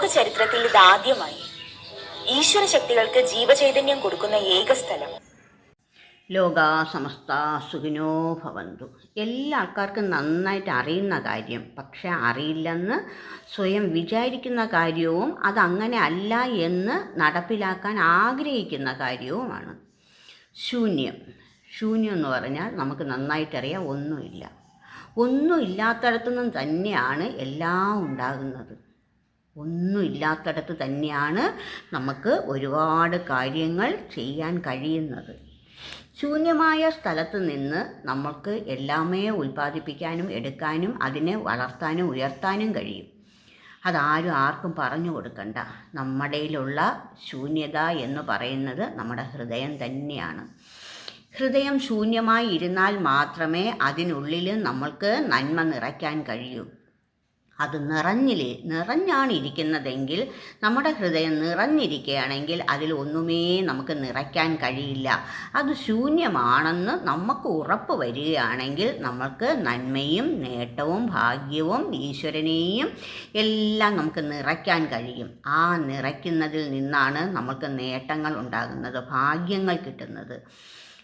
ലോക ചരിത്രത്തിൽ ഇതാദ്യമായി ഈശ്വര ശക്തികൾക്ക് ജീവചൈതന്യം കൊടുക്കുന്ന ഏക സ്ഥലം. ലോക സമസ്ത സുഖിനോ ഭവന്തു. എല്ലാ ആൾക്കാർക്കും നന്നായിട്ട് അറിയുന്ന കാര്യം. പക്ഷെ അറിയില്ലെന്ന് സ്വയം വിചാരിക്കുന്ന കാര്യവും അതങ്ങനെ അല്ല എന്ന് നടപ്പിലാക്കാൻ ആഗ്രഹിക്കുന്ന കാര്യവുമാണ്. ശൂന്യം. ശൂന്യം എന്ന് പറഞ്ഞാൽ നമുക്ക് നന്നായിട്ടറിയാം ഒന്നുമില്ല. ഒന്നും ഇല്ലാത്തടത്തുനിന്നും തന്നെയാണ് എല്ലാം ഉണ്ടാകുന്നത്. ഒന്നും ഇല്ലാത്തടത്ത് തന്നെയാണ് നമുക്ക് ഒരുപാട് കാര്യങ്ങൾ ചെയ്യാൻ കഴിയുന്നത്. ശൂന്യമായ സ്ഥലത്ത് നിന്ന് നമുക്ക് എല്ലാമേ ഉൽപ്പാദിപ്പിക്കാനും എടുക്കാനും അതിനെ വളർത്താനും ഉയർത്താനും കഴിയും. അതാരും ആർക്കും പറഞ്ഞു കൊടുക്കണ്ട. നമ്മുടെയിലുള്ള ശൂന്യത എന്ന് പറയുന്നത് നമ്മുടെ ഹൃദയം തന്നെയാണ്. ഹൃദയം ശൂന്യമായി ഇരുന്നാൽ മാത്രമേ അതിനുള്ളിൽ നമ്മൾക്ക് നന്മ നിറയ്ക്കാൻ കഴിയൂ. അത് നിറഞ്ഞില്ലേ നിറഞ്ഞാണ് ഇരിക്കുന്നതെങ്കിൽ നമ്മുടെ ഹൃദയം നിറഞ്ഞിരിക്കുകയാണെങ്കിൽ അതിൽ ഒന്നുമേ നമുക്ക് നിറയ്ക്കാൻ കഴിയില്ല. അത് ശൂന്യമാണെന്ന് നമുക്ക് ഉറപ്പ് വരികയാണെങ്കിൽ നമ്മൾക്ക് നന്മയും നേട്ടവും ഭാഗ്യവും ഈശ്വരനെയും എല്ലാം നമുക്ക് നിറയ്ക്കാൻ കഴിയും. ആ നിറയ്ക്കുന്നതിൽ നിന്നാണ് നമുക്ക് നേട്ടങ്ങൾ ഉണ്ടാകുന്നത് ഭാഗ്യങ്ങൾ കിട്ടുന്നത്.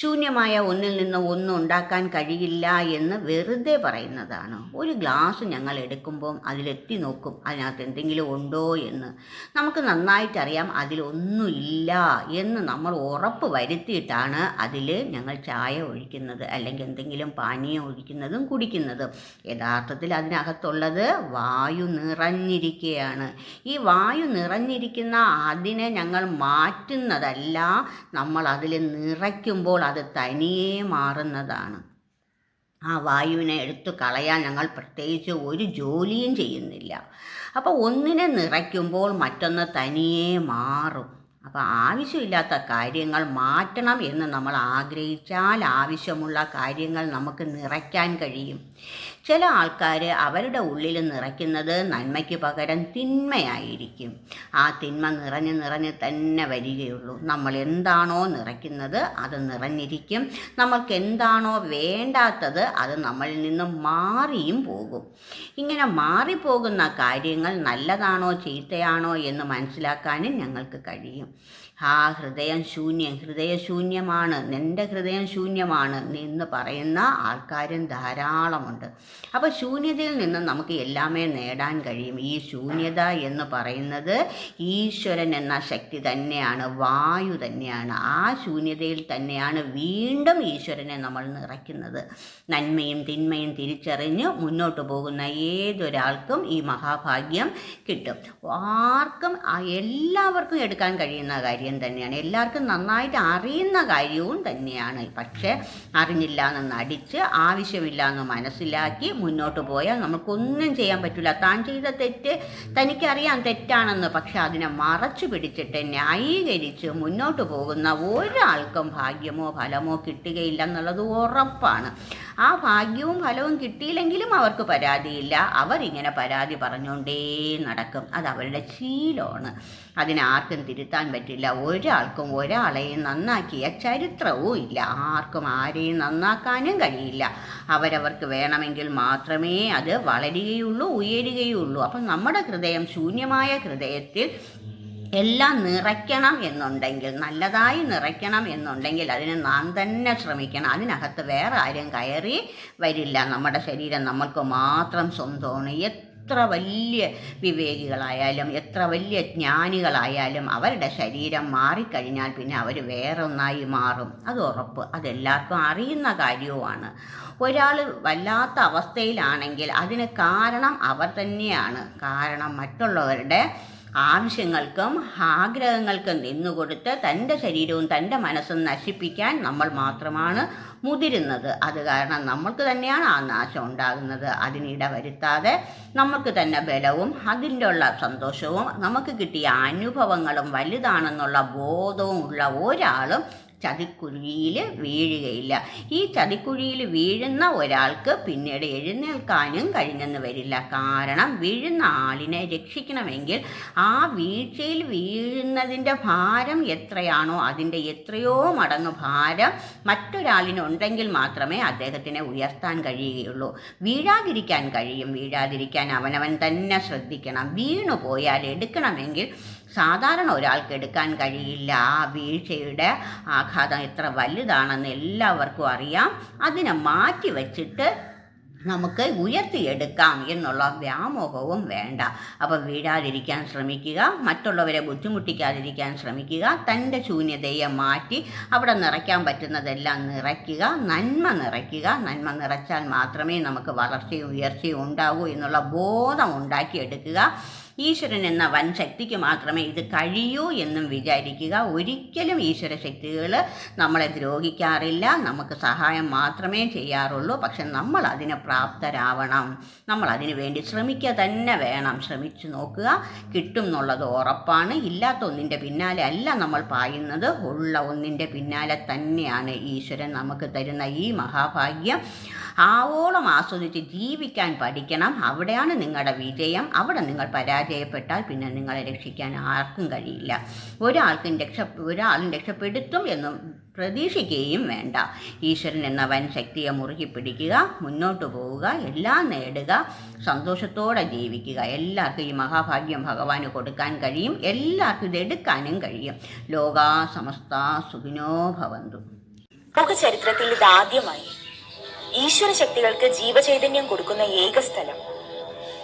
ശൂന്യമായ ഒന്നിൽ നിന്ന് ഒന്നും ഉണ്ടാക്കാൻ കഴിയില്ല എന്ന് വെറുതെ പറയുന്നതാണ്. ഒരു ഗ്ലാസ് ഞങ്ങൾ എടുക്കുമ്പം അതിലെത്തി നോക്കും അതിനകത്ത് എന്തെങ്കിലും ഉണ്ടോ എന്ന്. നമുക്ക് നന്നായിട്ടറിയാം അതിലൊന്നുമില്ല എന്ന് നമ്മൾ ഉറപ്പ് വരുത്തിയിട്ടാണ് അതിൽ ഞങ്ങൾ ചായ ഒഴിക്കുന്നത് അല്ലെങ്കിൽ എന്തെങ്കിലും പാനീയം ഒഴിക്കുന്നതും കുടിക്കുന്നതും. യഥാർത്ഥത്തിൽ അതിനകത്തുള്ളത് വായു നിറഞ്ഞിരിക്കുകയാണ്. ഈ വായു നിറഞ്ഞിരിക്കുന്ന അതിനെ ഞങ്ങൾ മാറ്റുന്നതല്ല നമ്മൾ അതിൽ നിറയ്ക്കുമ്പോൾ അത് തനിയെ മാറുന്നതാണ്. ആ വായുവിനെ എടുത്തു കളയാൻ ഞങ്ങൾ പ്രത്യേകിച്ച് ഒരു ജോലിയും ചെയ്യുന്നില്ല. അപ്പോൾ ഒന്നിനെ നിറയ്ക്കുമ്പോൾ മറ്റൊന്ന് തനിയെ മാറും. അപ്പോൾ ആവശ്യമില്ലാത്ത കാര്യങ്ങൾ മാറ്റണം എന്ന് നമ്മൾ ആഗ്രഹിച്ചാൽ ആവശ്യമുള്ള കാര്യങ്ങൾ നമുക്ക് നിറയ്ക്കാൻ കഴിയും. ചില ആൾക്കാർ അവരുടെ ഉള്ളിൽ നിറയ്ക്കുന്നത് നന്മയ്ക്ക് പകരം തിന്മയായിരിക്കും. ആ തിന്മ നിറഞ്ഞ് നിറഞ്ഞ് തന്നെ വരികയുള്ളൂ. നമ്മൾ എന്താണോ നിറയ്ക്കുന്നത് അത് നിറഞ്ഞിരിക്കും. നമ്മൾക്ക് എന്താണോ വേണ്ടാത്തത് അത് നമ്മളിൽ നിന്നും മാറിയും പോകും. ഇങ്ങനെ മാറിപ്പോകുന്ന കാര്യങ്ങൾ നല്ലതാണോ ചീത്തയാണോ എന്ന് മനസ്സിലാക്കാനും ഞങ്ങൾക്ക് കഴിയും. ആ ഹൃദയം ശൂന്യം ഹൃദയശൂന്യമാണ് നിന്റെ ഹൃദയം ശൂന്യമാണ് എന്ന് പറയുന്ന ആൾക്കാരും ധാരാളമുണ്ട്. അപ്പോൾ ശൂന്യതയിൽ നിന്ന് നമുക്ക് എല്ലാമേ നേടാൻ കഴിയും. ഈ ശൂന്യത എന്ന് പറയുന്നത് ഈശ്വരൻ എന്ന ശക്തി തന്നെയാണ് വായു തന്നെയാണ്. ആ ശൂന്യതയിൽ തന്നെയാണ് വീണ്ടും ഈശ്വരനെ നമ്മൾ നിറയ്ക്കുന്നത്. നന്മയും തിന്മയും തിരിച്ചറിഞ്ഞ് മുന്നോട്ട് പോകുന്ന ഏതൊരാൾക്കും ഈ മഹാഭാഗ്യം കിട്ടും. ആർക്കും എല്ലാവർക്കും എടുക്കാൻ കഴിയുന്ന കാര്യം തന്നെയാണ്. എല്ലാവർക്കും നന്നായിട്ട് അറിയുന്ന കാര്യവും തന്നെയാണ്. പക്ഷേ അറിഞ്ഞില്ല എന്ന് നടിച്ച് ആവശ്യമില്ല എന്ന് മനസ്സിലാക്കി മുന്നോട്ട് പോയാൽ നമുക്കൊന്നും ചെയ്യാൻ പറ്റില്ല താൻ ചെയ്ത തെറ്റ് തനിക്കറിയാം തെറ്റാണെന്ന്. പക്ഷെ അതിനെ മറച്ചു പിടിച്ചിട്ട് ന്യായീകരിച്ച് മുന്നോട്ട് പോകുന്ന ഒരാൾക്കും ഭാഗ്യമോ ഫലമോ കിട്ടുകയില്ല എന്നുള്ളത് ഉറപ്പാണ്. ആ ഭാഗ്യവും ഫലവും കിട്ടിയില്ലെങ്കിലും അവർക്ക് പരാതിയില്ല. അവരിങ്ങനെ പരാതി പറഞ്ഞുകൊണ്ടേ നടക്കും. അത് അവരുടെ ശീലമാണ്. അതിനാർക്കും തിരുത്താൻ പറ്റില്ല. ഒരാൾക്കും ഒരാളെയും നന്നാക്കിയ ചരിത്രവും ഇല്ല. ആർക്കും ആരെയും നന്നാക്കാനും കഴിയില്ല. അവരവർക്ക് വേണമെങ്കിൽ മാത്രമേ അത് വളരുകയുള്ളൂ ഉയരുകയുള്ളൂ. അപ്പം നമ്മുടെ ഹൃദയം ശൂന്യമായ ഹൃദയത്തിൽ എല്ലാം നിറയ്ക്കണം എന്നുണ്ടെങ്കിൽ നല്ലതായി നിറയ്ക്കണം എന്നുണ്ടെങ്കിൽ അതിന് നാം തന്നെ ശ്രമിക്കണം. അതിനകത്ത് വേറെ ആരും കയറി വരില്ല. നമ്മുടെ ശരീരം നമ്മൾക്ക് മാത്രം സ്വന്തമാണ്. എത്ര വലിയ വിവേകികളായാലും എത്ര വലിയ ജ്ഞാനികളായാലും അവരുടെ ശരീരം മാറിക്കഴിഞ്ഞാൽ പിന്നെ അവർ വേറൊന്നായി മാറും. അത് ഉറപ്പ്. അതെല്ലാവർക്കും അറിയുന്ന കാര്യവുമാണ്. ഒരാൾ വല്ലാത്ത അവസ്ഥയിലാണെങ്കിൽ അതിന് കാരണം അവർ തന്നെയാണ്. കാരണം മറ്റുള്ളവരുടെ ആവശ്യങ്ങൾക്കും ആഗ്രഹങ്ങൾക്കും നിന്നുകൊടുത്ത് തന്റെ ശരീരവും തന്റെ മനസ്സും നശിപ്പിക്കാൻ നമ്മൾ മാത്രമാണ് മുതിരുന്നത്. അത് കാരണം നമ്മൾക്ക് തന്നെയാണ് ആ നാശം ഉണ്ടാകുന്നത്. അതിനിട വരുത്താതെ നമുക്ക് തന്നെ ബലവും അതിന്റെ ഉള്ള സന്തോഷവും നമുക്ക് കിട്ടിയ അനുഭവങ്ങളും വലുതാണെന്നുള്ള ബോധവും ഉള്ള ഒരാളും ചതിക്കുഴിയിൽ വീഴുകയില്ല. ഈ ചതിക്കുഴിയിൽ വീഴുന്ന ഒരാൾക്ക് പിന്നീട് എഴുന്നേൽക്കാനും കഴിഞ്ഞെന്ന് വരില്ല. കാരണം വീഴുന്ന ആളിനെ രക്ഷിക്കണമെങ്കിൽ ആ വീഴ്ചയിൽ വീഴുന്നതിന്റെ ഭാരം എത്രയാണോ അതിന്റെ എത്രയോ മടങ്ങ് ഭാരം മറ്റൊരാളിനുണ്ടെങ്കിൽ മാത്രമേ അദ്ദേഹത്തിനെ ഉയർത്താൻ കഴിയുകയുള്ളൂ. വീഴാതിരിക്കാൻ കഴിയും. വീഴാതിരിക്കാൻ അവനവൻ തന്നെ ശ്രദ്ധിക്കണം. വീണു പോയാൽ എടുക്കണമെങ്കിൽ സാധാരണ ഒരാൾക്ക് എടുക്കാൻ കഴിയില്ല. ആ വീഴ്ചയുടെ ആഘാതം എത്ര വലുതാണെന്ന് എല്ലാവർക്കും അറിയാം. അതിനെ മാറ്റി വച്ചിട്ട് നമുക്ക് ഉയർത്തിയെടുക്കാം എന്നുള്ള വ്യാമോഹവും വേണ്ട. അപ്പോൾ വീഴാതിരിക്കാൻ ശ്രമിക്കുക മറ്റുള്ളവരെ ബുദ്ധിമുട്ടിക്കാതിരിക്കാൻ ശ്രമിക്കുക തന്റെ ശൂന്യതയെ മാറ്റി അവിടെ നിറയ്ക്കാൻ പറ്റുന്നതെല്ലാം നിറയ്ക്കുക നന്മ നിറയ്ക്കുക. നന്മ നിറച്ചാൽ മാത്രമേ നമുക്ക് വളർച്ചയും ഉയർച്ചയും ഉണ്ടാകൂ എന്നുള്ള ബോധം ഉണ്ടാക്കിയെടുക്കുക. ഈശ്വരൻ എന്ന വൻ ശക്തിക്ക് മാത്രമേ ഇത് കഴിയൂ എന്നും വിചാരിക്കുക. ഒരിക്കലും ഈശ്വര ശക്തികൾ നമ്മളെ ദ്രോഹിക്കാറില്ല. നമുക്ക് സഹായം മാത്രമേ ചെയ്യാറുള്ളൂ. പക്ഷെ നമ്മൾ അതിന് പ്രാപ്തരാവണം. നമ്മൾ അതിനു വേണ്ടി ശ്രമിക്കുക തന്നെ വേണം. ശ്രമിച്ചു നോക്കുക. കിട്ടും എന്നുള്ളത് ഉറപ്പാണ്. ഇല്ലാത്ത ഒന്നിന്റെ പിന്നാലെ അല്ല നമ്മൾ പായുന്നത്. ഉള്ള ഒന്നിന്റെ പിന്നാലെ തന്നെയാണ് ഈശ്വരൻ നമുക്ക് തരുന്ന ഈ മഹാഭാഗ്യം. ആവോളം ആസ്വദിച്ച് ജീവിക്കാൻ പഠിക്കണം. അവിടെയാണ് നിങ്ങളുടെ വിജയം. അവിടെ നിങ്ങൾ പരാജയപ്പെട്ടാൽ പിന്നെ നിങ്ങളെ രക്ഷിക്കാൻ ആർക്കും കഴിയില്ല. ഒരാൾക്കും രക്ഷ ഒരാളും രക്ഷപ്പെടുത്തും എന്നും പ്രതീക്ഷിക്കുകയും വേണ്ട. ഈശ്വരൻ എന്ന വൻ ശക്തിയെ മുറുകി പിടിക്കുക മുന്നോട്ട് പോവുക എല്ലാം നേടുക സന്തോഷത്തോടെ ജീവിക്കുക. എല്ലാവർക്കും ഈ മഹാഭാഗ്യം ഭഗവാന് കൊടുക്കാൻ കഴിയും എല്ലാവർക്കും ഇത് എടുക്കാനും കഴിയും. ലോകാ സമസ്ത സുഖിനോ ഭവന്തു. ലോക ചരിത്രത്തിൽ ഇതാദ്യമായി ഈശ്വര ശക്തികൾക്ക് ജീവചൈതന്യം കൊടുക്കുന്ന ഏക സ്ഥലം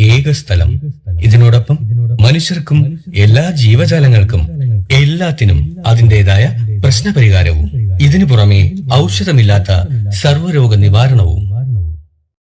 ഏക സ്ഥലം ഇതിനോടൊപ്പം മനുഷ്യർക്കും എല്ലാ ജീവജാലങ്ങൾക്കും എല്ലാത്തിനും അതിന്റെതായ പ്രശ്നപരിഹാരവും. ഇതിനു പുറമെ ഔഷധമില്ലാത്ത സർവരോഗ നിവാരണവും